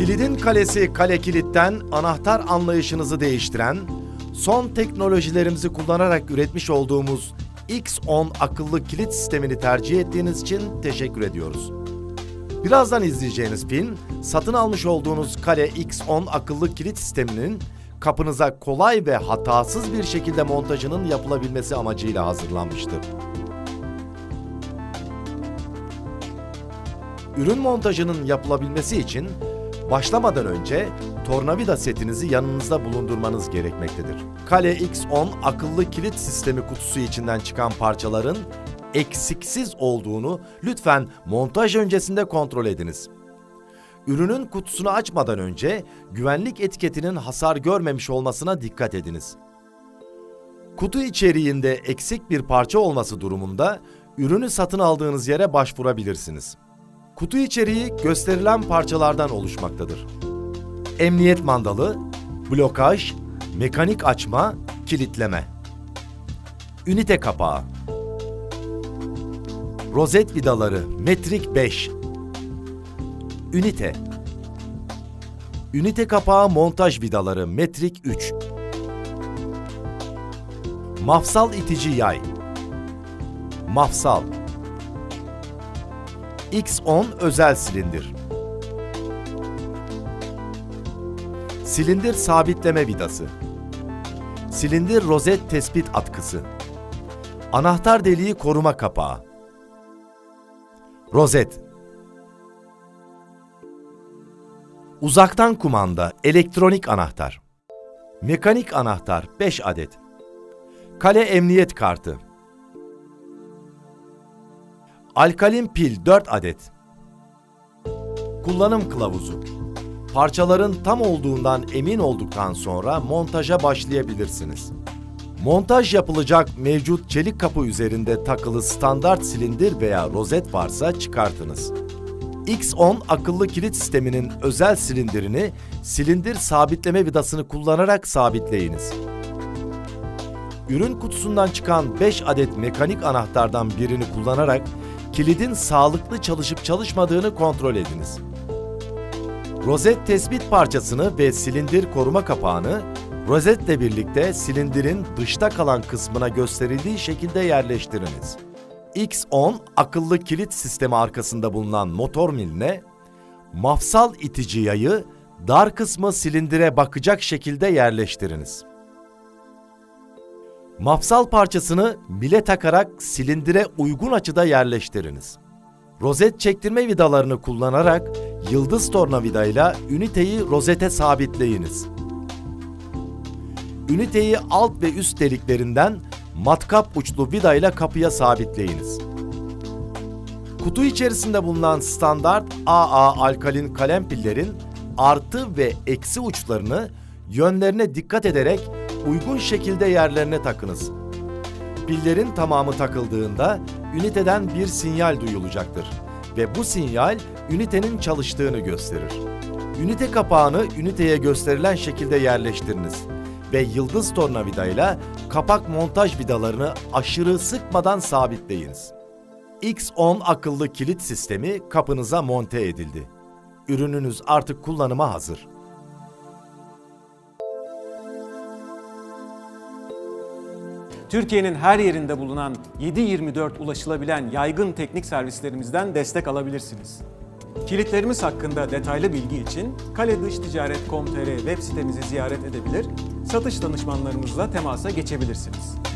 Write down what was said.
Kilidin kalesi kale kilitten anahtar anlayışınızı değiştiren, son teknolojilerimizi kullanarak üretmiş olduğumuz X10 akıllı kilit sistemini tercih ettiğiniz için teşekkür ediyoruz. Birazdan izleyeceğiniz film, satın almış olduğunuz Kale X10 akıllı kilit sisteminin kapınıza kolay ve hatasız bir şekilde montajının yapılabilmesi amacıyla hazırlanmıştır. Ürün montajının yapılabilmesi için başlamadan önce tornavida setinizi yanınızda bulundurmanız gerekmektedir. Kale X10 akıllı kilit sistemi kutusu içinden çıkan parçaların eksiksiz olduğunu lütfen montaj öncesinde kontrol ediniz. Ürünün kutusunu açmadan önce güvenlik etiketinin hasar görmemiş olmasına dikkat ediniz. Kutu içeriğinde eksik bir parça olması durumunda ürünü satın aldığınız yere başvurabilirsiniz. Kutu içeriği gösterilen parçalardan oluşmaktadır. Emniyet mandalı, blokaj, mekanik açma, kilitleme. Ünite kapağı. Rozet vidaları metrik 5. Ünite. Ünite kapağı montaj vidaları metrik 3. Mafsal itici yay. Mafsal. X10 özel silindir. Silindir sabitleme vidası. Silindir rozet tespit atkısı. Anahtar deliği koruma kapağı. Rozet. Uzaktan kumanda elektronik anahtar. Mekanik anahtar 5 adet. Kale emniyet kartı. Alkalin pil 4 adet. Kullanım kılavuzu. Parçaların tam olduğundan emin olduktan sonra montaja başlayabilirsiniz. Montaj yapılacak mevcut çelik kapı üzerinde takılı standart silindir veya rozet varsa çıkartınız. X10 akıllı kilit sisteminin özel silindirini silindir sabitleme vidasını kullanarak sabitleyiniz. Ürün kutusundan çıkan 5 adet mekanik anahtardan birini kullanarak kilidin sağlıklı çalışıp çalışmadığını kontrol ediniz. Rozet tespit parçasını ve silindir koruma kapağını rozetle birlikte silindirin dışta kalan kısmına gösterildiği şekilde yerleştiriniz. X10 akıllı kilit sistemi arkasında bulunan motor miline mafsal itici yayı dar kısmı silindire bakacak şekilde yerleştiriniz. Mafsal parçasını mile takarak silindire uygun açıda yerleştiriniz. Rozet çektirme vidalarını kullanarak yıldız tornavidayla üniteyi rozete sabitleyiniz. Üniteyi alt ve üst deliklerinden matkap uçlu vidayla kapıya sabitleyiniz. Kutu içerisinde bulunan standart AA alkalin kalem pillerin artı ve eksi uçlarını yönlerine dikkat ederek uygun şekilde yerlerine takınız. Pillerin tamamı takıldığında üniteden bir sinyal duyulacaktır ve bu sinyal ünitenin çalıştığını gösterir. Ünite kapağını üniteye gösterilen şekilde yerleştiriniz ve yıldız tornavidayla kapak montaj vidalarını aşırı sıkmadan sabitleyiniz. X10 akıllı kilit sistemi kapınıza monte edildi. Ürününüz artık kullanıma hazır. Türkiye'nin her yerinde bulunan 7-24 ulaşılabilen yaygın teknik servislerimizden destek alabilirsiniz. Kilitlerimiz hakkında detaylı bilgi için kaledışticaret.com.tr web sitemizi ziyaret edebilir, satış danışmanlarımızla temasa geçebilirsiniz.